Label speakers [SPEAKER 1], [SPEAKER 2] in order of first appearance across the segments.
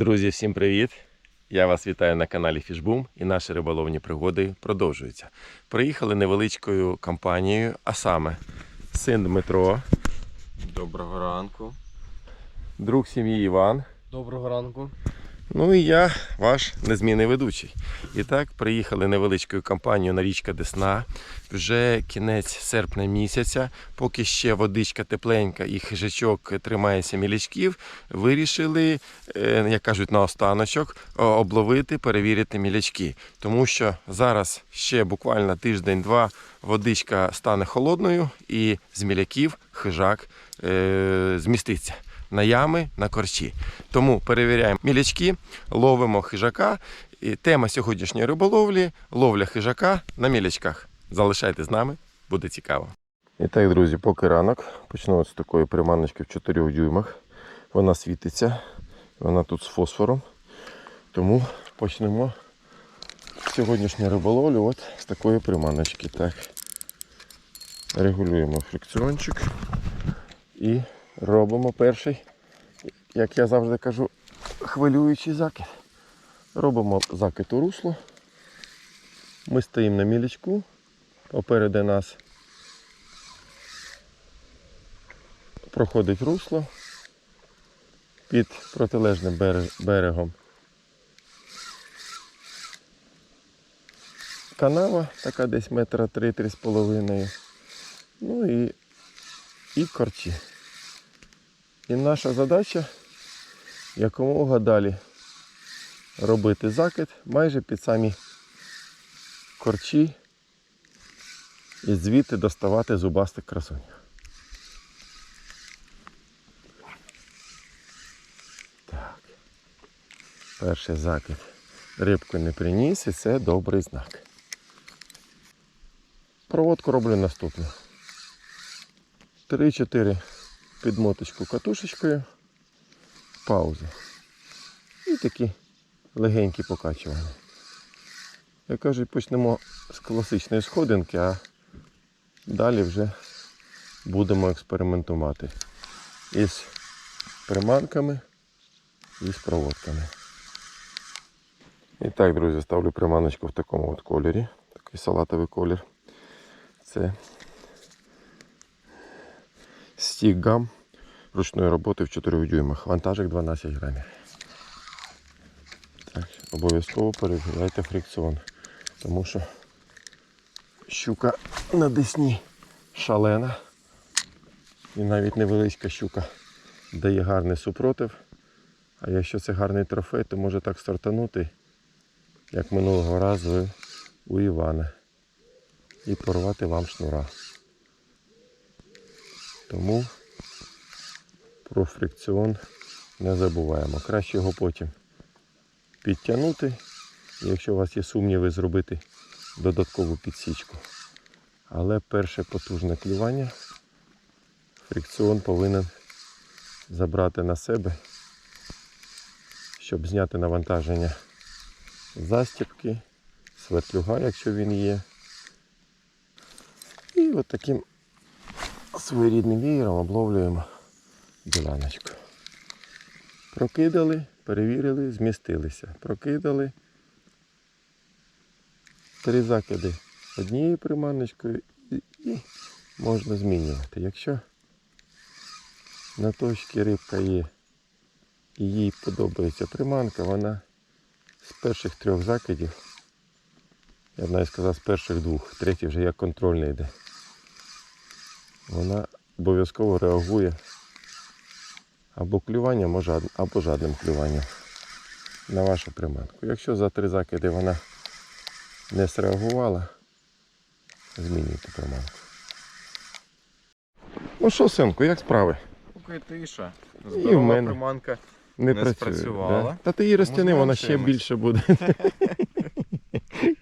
[SPEAKER 1] Друзі, всім привіт! Я вас вітаю на каналі Фішбум і наші риболовні пригоди продовжуються. Приїхали невеличкою компанією, а саме син Дмитро,
[SPEAKER 2] Доброго ранку.
[SPEAKER 1] друг сім'ї Іван.
[SPEAKER 2] Доброго ранку.
[SPEAKER 1] Ну і я, ваш незмінний ведучий. І так, приїхали невеличкою компанією на річка Десна. Вже кінець серпня місяця, поки ще водичка тепленька і хижачок тримається мілячків, вирішили, е, як кажуть, на останочок обловити, перевірити мілячки. Тому що зараз ще буквально тиждень-два водичка стане холодною і з міляків хижак е, зміститься на ями, на корчі. Тому перевіряємо мілячки, ловимо хижака. І тема сьогоднішньої риболовлі ловля хижака на мілячках. Залишайте з нами, буде цікаво. І так, друзі, поки ранок. Почну з такої приманочки в 4 дюймах. Вона світиться, вона тут з фосфором. Тому почнемо сьогоднішню риболовлю от з такої приманочки. Так. Регулюємо фрикціончик і робимо перший, як я завжди кажу, хвилюючий закид. Робимо закид у русло. Ми стоїмо на мілячку. Попереду нас проходить русло під протилежним берегом. Канава, така десь метра три-три з половиною. Ну і, і корчі. І наша задача якомога далі робити закид майже під самі корчі і звідти доставати зубастих красунь. Так. Перший закид рибку не приніс і це добрий знак. Проводку роблю наступну. 3-4 підмоточку катушечкою, паузу. І такі легенькі покачування. Як кажуть, почнемо з класичної сходинки, а далі вже будемо експериментувати із приманками і з проводками. І так, друзі, ставлю приманочку в такому от кольорі. Такий салатовий колір. Це стік гам ручної роботи в 4 дюймах. Вантажик 12 грамів. Так, обов'язково перевіряйте фрикціон, тому що щука на десні шалена. І навіть невеличка щука дає гарний супротив. А якщо це гарний трофей, то може так стартанути, як минулого разу у Івана. І порвати вам шнура. Тому про фрикціон не забуваємо. Краще його потім підтягнути. Якщо у вас є сумніви, зробити додаткову підсічку. Але перше потужне клювання фрикціон повинен забрати на себе, щоб зняти навантаження застібки, свертлюга, якщо він є. І от таким своєрідним вієром обловлюємо діляночку. Прокидали, перевірили, змістилися. Прокидали. Три закиди однією приманочкою і, можна змінювати. Якщо на точці рибка є і їй подобається приманка, вона з перших трьох закидів, я б навіть сказав з перших двох, третій вже як контрольний йде. Вона обов'язково реагує або клюванням, або жад- або жадним клюванням на вашу приманку. Якщо за три закиди вона не среагувала, змінюйте приманку. Ну що, синку, як справи?
[SPEAKER 2] Поки тиша.
[SPEAKER 1] І в мене.
[SPEAKER 2] приманка.
[SPEAKER 1] Не,
[SPEAKER 2] Не
[SPEAKER 1] працює.
[SPEAKER 2] спрацювала.
[SPEAKER 1] Да? Та ти її розтяни, вона ще більше буде.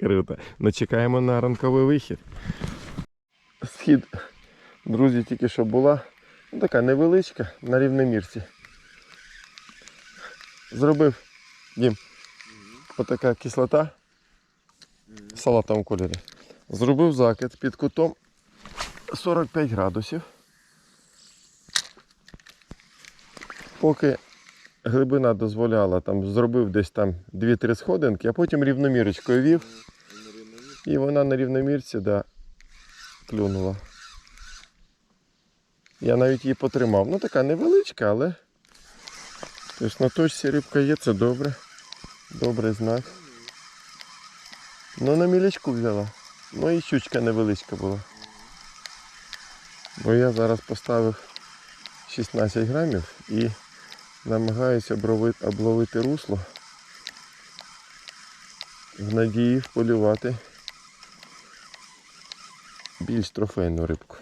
[SPEAKER 1] Круто. Ну чекаємо на ранковий вихід. Схід, друзі, тільки що була. Ну, така невеличка на рівномірці. Зробив Дім. Отака кислота в салатовому кольорі. Зробив закид під кутом 45 градусів. Поки глибина дозволяла, там зробив десь там 2-3 сходинки, а потім рівномірочкою вів. І вона на рівномірці, да, клюнула. Я навіть її потримав. Ну така невеличка, але. Тобто на точці рибка є, це добре. Добрий знак. Ну на мілячку взяла. Ну і щучка невеличка була. Бо я зараз поставив 16 грамів і намагаюся обловити русло в надії вполювати більш трофейну рибку.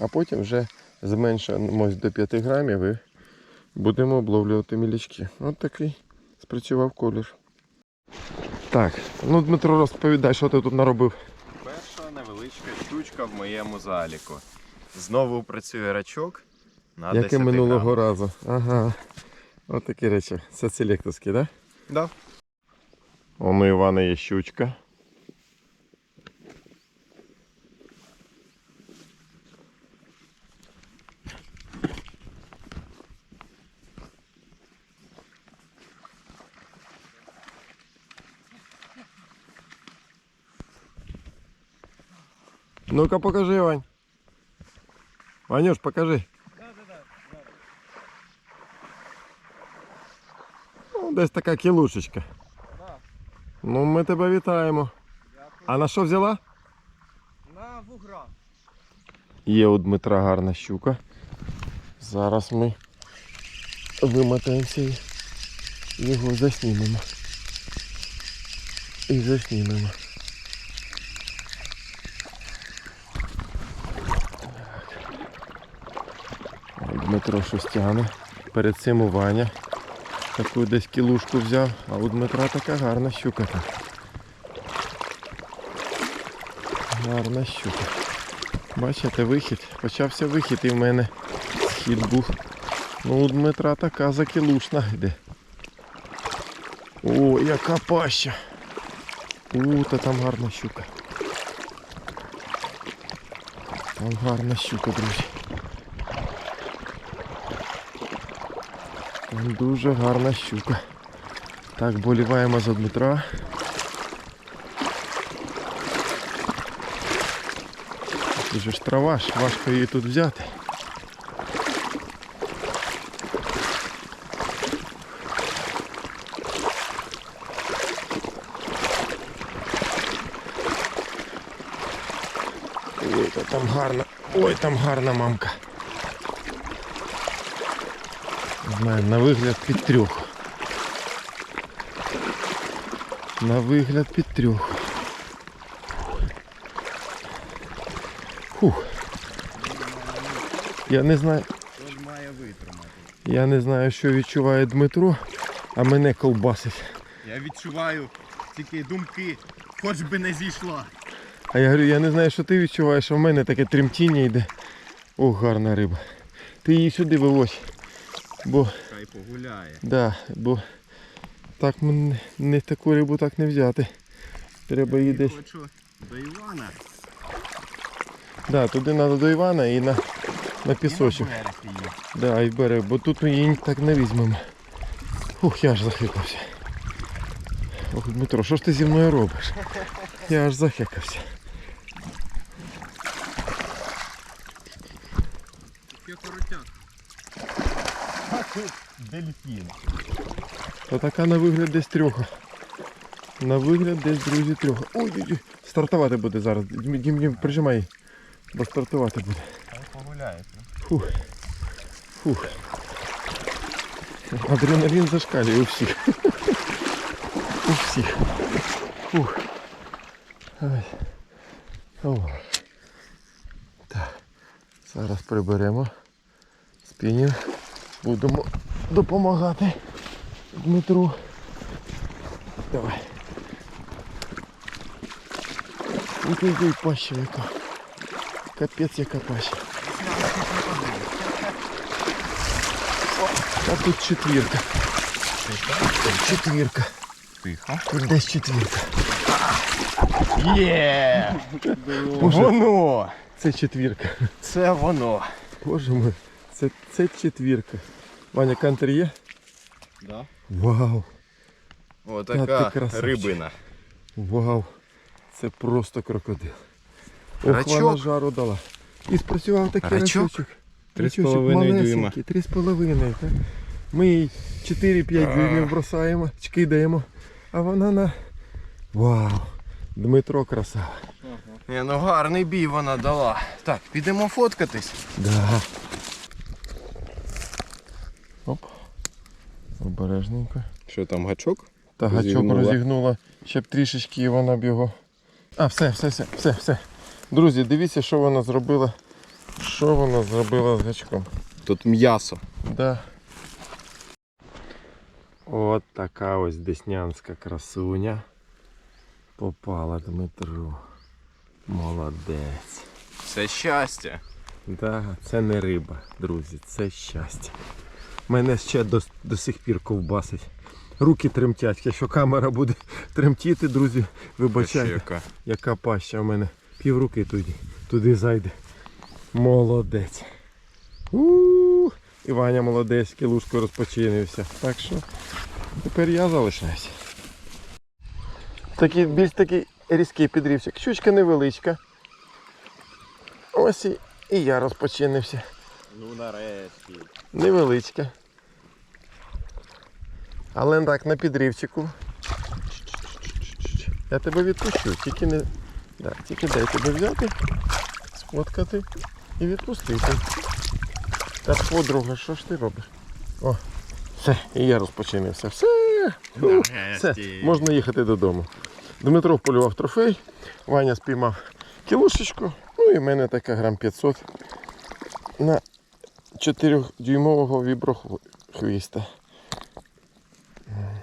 [SPEAKER 1] А потім вже зменшимось до 5 грамів і будемо обловлювати мілячки. От такий спрацював колір. Так, ну Дмитро розповідай, що ти тут наробив.
[SPEAKER 2] Перша невеличка щучка в моєму заліку. Знову працює рачок на
[SPEAKER 1] Як і минулого
[SPEAKER 2] грамів.
[SPEAKER 1] разу. Ага. От такі речі. Це селекторські, так? Да?
[SPEAKER 2] Да.
[SPEAKER 1] Вон у Івана є щучка. Ну-ка покажи, Вань. Ванюш, покажи. Да, да, да. Ну, десь така кілушечка. Ну, ми тебе вітаємо. А на що взяла?
[SPEAKER 3] На вугра.
[SPEAKER 1] Є у Дмитра гарна щука. Зараз ми вимотаємося і його заснімемо. І заснімемо. Дмитро щось тягне. Перед цим у Ваня. Таку десь кілушку взяв, а у Дмитра така гарна щука. Гарна щука. Бачите, вихід. Почався вихід і в мене схід був. Ну, у Дмитра така закілушна йде. О, яка паща. У, та там гарна щука. Там гарна щука, друзі. дуже гарна щука. Так, боліваємо за Дмитра. Тут же ж трава, ж важко її тут взяти. Ой, та там гарна. Ой, там гарна мамка. Знаю, на вигляд під трьох. На вигляд під трьох. Фух. Я не знаю, я не знаю, що відчуває Дмитро, а мене ковбасить.
[SPEAKER 3] Я відчуваю тільки думки, хоч би не зійшла.
[SPEAKER 1] А я говорю, я не знаю, що ти відчуваєш, а в мене таке тремтіння йде. О, гарна риба. Ти її сюди вивозь. Бо,
[SPEAKER 3] Хай погуляє.
[SPEAKER 1] да, бо так м- не таку рибу так не взяти. Треба її десь.
[SPEAKER 3] Хочу до Івана.
[SPEAKER 1] Да, туди треба до Івана і на, на пісочок.
[SPEAKER 3] І на берег її.
[SPEAKER 1] Да, і берег, бо тут ми її так не візьмемо. Ух, я аж захикався. Ох, Дмитро, що ж ти зі мною робиш? Я аж захикався.
[SPEAKER 3] Таке коротяк.
[SPEAKER 2] Дельфін.
[SPEAKER 1] Та така на вигляд десь трьоха. На вигляд десь, друзі, трьоха. Ой, ой, ой, стартувати буде зараз. Дім, Дім, Дім, прижимай. Бо стартувати буде.
[SPEAKER 2] Хай погуляє.
[SPEAKER 1] Фух. Фух. Адреналін зашкалює у всіх. У всіх. Фух. Ай. О. Так. Зараз приберемо спінінг. Будемо допомагати Дмитру. Давай. Ой-ой-ой, паща яка. Капець яка паща. А тут четвірка. Четвірка.
[SPEAKER 2] Тихо.
[SPEAKER 1] Тут десь четвірка.
[SPEAKER 2] Є! Воно!
[SPEAKER 1] це четвірка.
[SPEAKER 2] Це воно.
[SPEAKER 1] Боже мой, це, це четвірка. Ваня, кантер є?
[SPEAKER 3] Да?
[SPEAKER 1] Вау! Та
[SPEAKER 2] Отака
[SPEAKER 1] ти
[SPEAKER 2] рибина.
[SPEAKER 1] Вау! Це просто крокодил. Ох, вона жару дала. І спрацював такий рачочок.
[SPEAKER 2] Три з половиною дюйма.
[SPEAKER 1] Три з половиною. Ми їй 4-5 дюймів бросаємо, кидаємо. А вона на. Вау! Дмитро красава.
[SPEAKER 2] Ні, ну гарний бій вона дала. Так, підемо фоткатись.
[SPEAKER 1] Да. Обережненько.
[SPEAKER 2] Що там, гачок?
[SPEAKER 1] Та гачок
[SPEAKER 2] Розігнула.
[SPEAKER 1] розігнула, ще б трішечки і вона б його. А, все, все, все, все, все. Друзі, дивіться, що вона зробила. Що вона зробила з гачком.
[SPEAKER 2] Тут м'ясо.
[SPEAKER 1] Да. От така ось деснянська красуня. Попала Дмитру. Молодець.
[SPEAKER 2] Це щастя.
[SPEAKER 1] Да, це не риба, друзі, це щастя. Мене ще до, до сих пір ковбасить. Руки тремтять, якщо камера буде тремтіти, друзі, вибачайте,
[SPEAKER 2] яка.
[SPEAKER 1] яка паща в мене. Півруки туди, туди зайде. Молодець. у І Ваня молодець, кілушкою розпочинився. Так що тепер я залишаюся. Такий, більш такий різкий підрівчик. Щучка невеличка. Ось і, і я розпочинився.
[SPEAKER 2] Ну нарешті.
[SPEAKER 1] Невеличка. Але так на підривчику. Я тебе відпущу, тільки не. Да, тільки дай тебе взяти, сфоткати і відпустити. Та подруга, що ж ти робиш? О, все, і я розпочинився. Все, Фу, все, можна їхати додому. Дмитро вполював трофей, Ваня спіймав кілушечку, ну і в мене така грам 500 на 4-дюймового віброхвіста.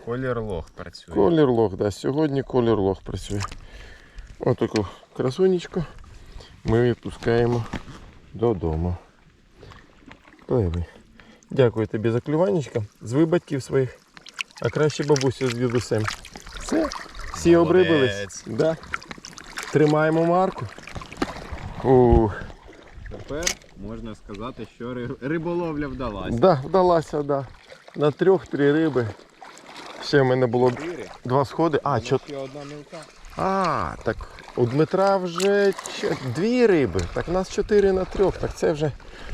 [SPEAKER 2] Колір лох працює.
[SPEAKER 1] Колір лох, да. Сьогодні колір лох працює. Ось таку красунечку ми відпускаємо додому. Пливи. Дякую тобі за клюванечка. Звий батьків своїх. А краще бабусю з дідусем. Все, всі обрибились. Да. Тримаємо марку. Ух.
[SPEAKER 2] Тепер можна сказати, що риболовля вдалася.
[SPEAKER 1] Да, вдалася, да. На трьох-три риби. Ще в мене було два сходи. А, чот...
[SPEAKER 2] Ще одна мілка.
[SPEAKER 1] а, так у Дмитра вже чо- дві риби. Так у нас чотири на трьох. Так це вже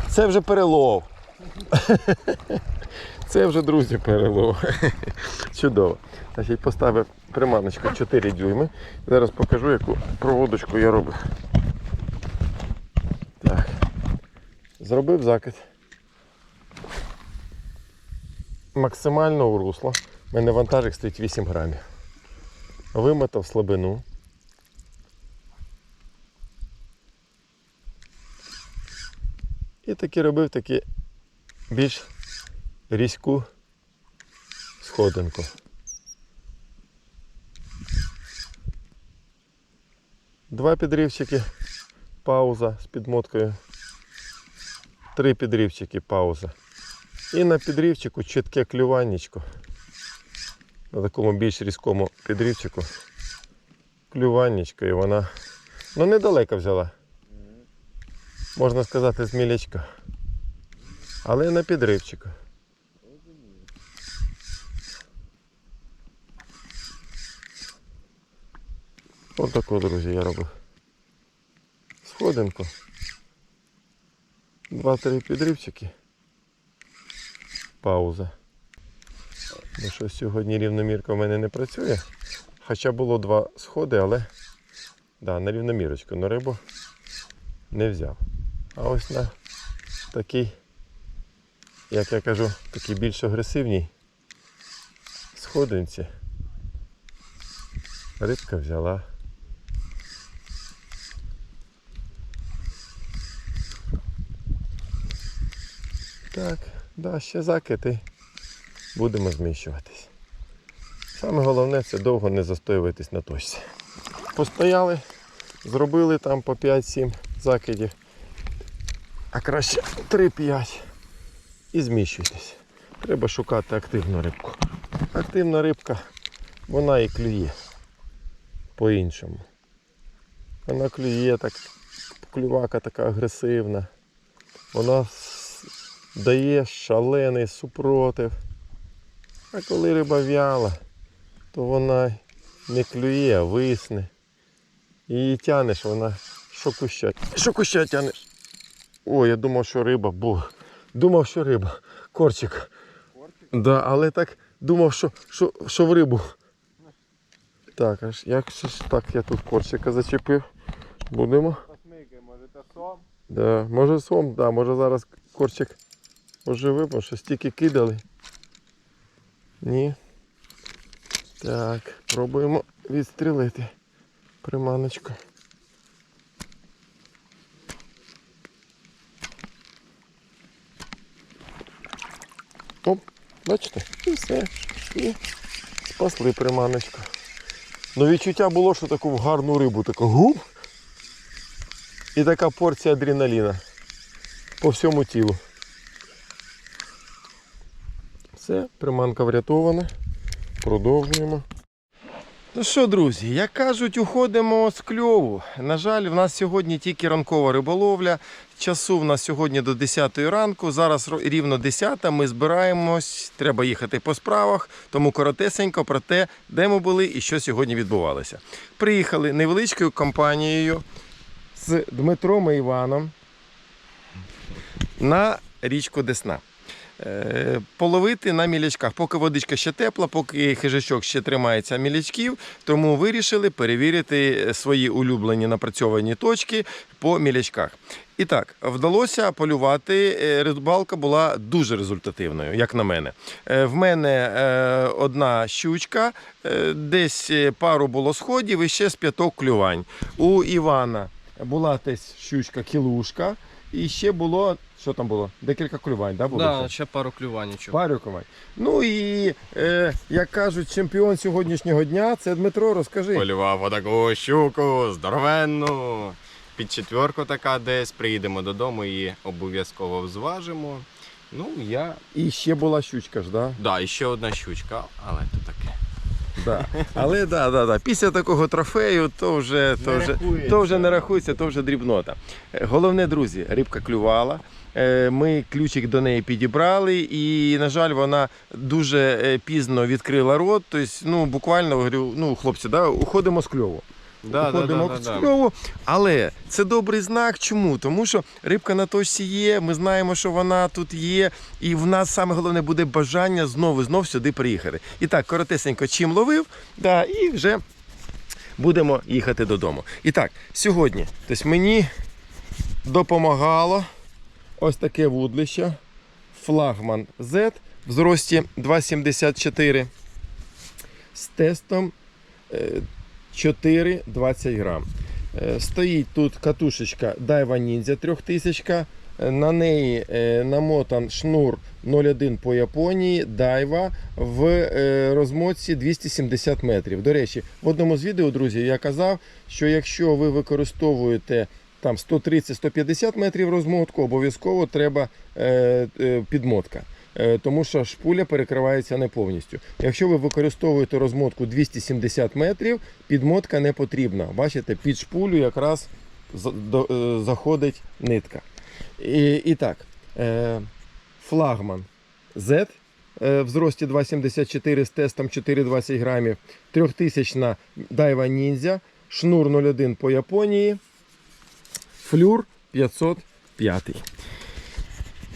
[SPEAKER 1] це вже перелов. Це вже, друзі, перелов. Чудово. Значить, поставив приманочку 4 дюйми. Зараз покажу, яку проводочку я робив. Так. Зробив закид. Максимально у русло. У мене вантажик стоїть 8 грамів. Вимотав слабину. І таки робив таки більш різьку сходинку. Два підривчики, пауза з підмоткою. Три підривчики, пауза. І на підривчику чітке клюваннячко. На такому більш різкому підривчику. Клюваннячко і вона ну недалеко взяла. Можна сказати, з мілячка. Але на підривчику. Ось таку, друзі, я робив. Сходинку. Два-три підривчики. Пауза. Ну що сьогодні рівномірка в мене не працює. Хоча було два сходи, але да, на рівномірочку, на рибу не взяв. А ось на такий, як я кажу, такий більш агресивній сходинці. Рибка взяла. Так, да, ще закити. Будемо зміщуватись. Саме головне це довго не застоюватись на точці. Постояли, зробили там по 5-7 закидів, а краще 3-5 і зміщуйтесь. Треба шукати активну рибку. Активна рибка, вона і клює по-іншому. Вона клює так, клювака така агресивна. Вона дає шалений супротив. А коли риба в'яла, то вона не клює, а висне. І її тянеш, вона що куща. Що куща тянеш? О, я думав, що риба, бо думав, що риба. Корчик. Да, але так думав, що, що, що в рибу. Так, аж як ж так я тут корчика зачепив. Будемо.
[SPEAKER 2] Може це сом?
[SPEAKER 1] Да, може сом, да, може зараз корчик оживив, бо що стільки кидали. Ні. Так, пробуємо відстрілити приманочку. Оп, бачите? І все. І спасли приманочку. Ну відчуття було, що таку гарну рибу, таку гуп. І така порція адреналіна по всьому тілу. Все, приманка врятована. Продовжуємо. Ну що, друзі, як кажуть, уходимо з кльову. На жаль, в нас сьогодні тільки ранкова риболовля. Часу в нас сьогодні до 10 ранку. Зараз рівно 10. Ми збираємось, треба їхати по справах. Тому коротесенько про те, де ми були і що сьогодні відбувалося. Приїхали невеличкою компанією з Дмитром і Іваном на річку Десна. Е, Половити на мілячках. Поки водичка ще тепла, поки хижачок ще тримається мілячків, тому вирішили перевірити свої улюблені напрацьовані точки по мілячках. І так, вдалося полювати. Е, Рибалка була дуже результативною, як на мене. Е, В мене одна щучка, десь пару було сходів і ще з п'яток клювань. У Івана була десь щучка кілушка, і ще було. Що там було? Декілька клювань, да, було?
[SPEAKER 4] Да,
[SPEAKER 1] ще?
[SPEAKER 4] пару клюванічок.
[SPEAKER 1] Пару клювань. Ну і е, як кажуть, чемпіон сьогоднішнього дня це Дмитро, розкажи.
[SPEAKER 2] Полював отаку щуку, здоровенну. Під четверку така десь, приїдемо додому і обов'язково взважимо. Ну, я.
[SPEAKER 1] І ще була щучка ж, да?
[SPEAKER 2] Да, і ще одна щучка, але то таке.
[SPEAKER 1] Да. Але да, да, да. після такого трофею то вже, то,
[SPEAKER 2] Не
[SPEAKER 1] вже,
[SPEAKER 2] рахується.
[SPEAKER 1] то вже не рахується, то вже дрібнота. Е, Головне, друзі, рибка клювала. Е, Ми ключик до неї підібрали, і, на жаль, вона дуже е, пізно відкрила рот. Тобто, ну, буквально говорю, ну, хлопці, да, уходимо з кльову.
[SPEAKER 2] Да,
[SPEAKER 1] Уходимо
[SPEAKER 2] да, да, да.
[SPEAKER 1] кльову. Але це добрий знак. Чому? Тому що рибка на точці є, ми знаємо, що вона тут є, і в нас саме головне буде бажання знову знов сюди приїхати. І так, коротесенько, чим ловив, да, і вже будемо їхати додому. І так, сьогодні тобто мені допомагало ось таке вудлище. Флагман Z в зрості 2,74 з тестом е, 4,20 грам. Е, Стоїть тут катушечка Daiwa Ninja 3000. е, На неї е, намотан шнур 01 по Японії Daiwa в е, розмотці 270 метрів. До речі, в одному з відео, друзі, я казав, що якщо ви використовуєте там 130-150 метрів розмотку, обов'язково треба е, е, підмотка. Е, Тому що шпуля перекривається не повністю. Якщо ви використовуєте розмотку 270 метрів, підмотка не потрібна. Бачите, під шпулю якраз е, заходить нитка. І, і так, е, флагман Z в зрості 2,74 з тестом 4,20 грамів, 3000 Daiwa Ninja, шнур 01 по Японії, флюр 505.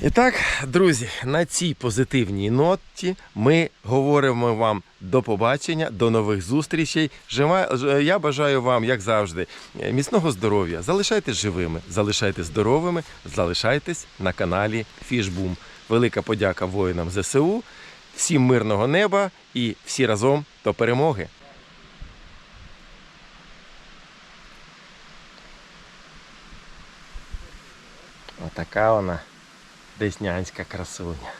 [SPEAKER 1] І так, друзі, на цій позитивній ноті ми говоримо вам до побачення, до нових зустрічей. Жива- Я бажаю вам, як завжди, е, міцного здоров'я. Залишайтесь живими, залишайтесь здоровими, залишайтесь на каналі Фішбум. Велика подяка воїнам ЗСУ, всім мирного неба і всі разом до перемоги. Отака вона деснянська красуня.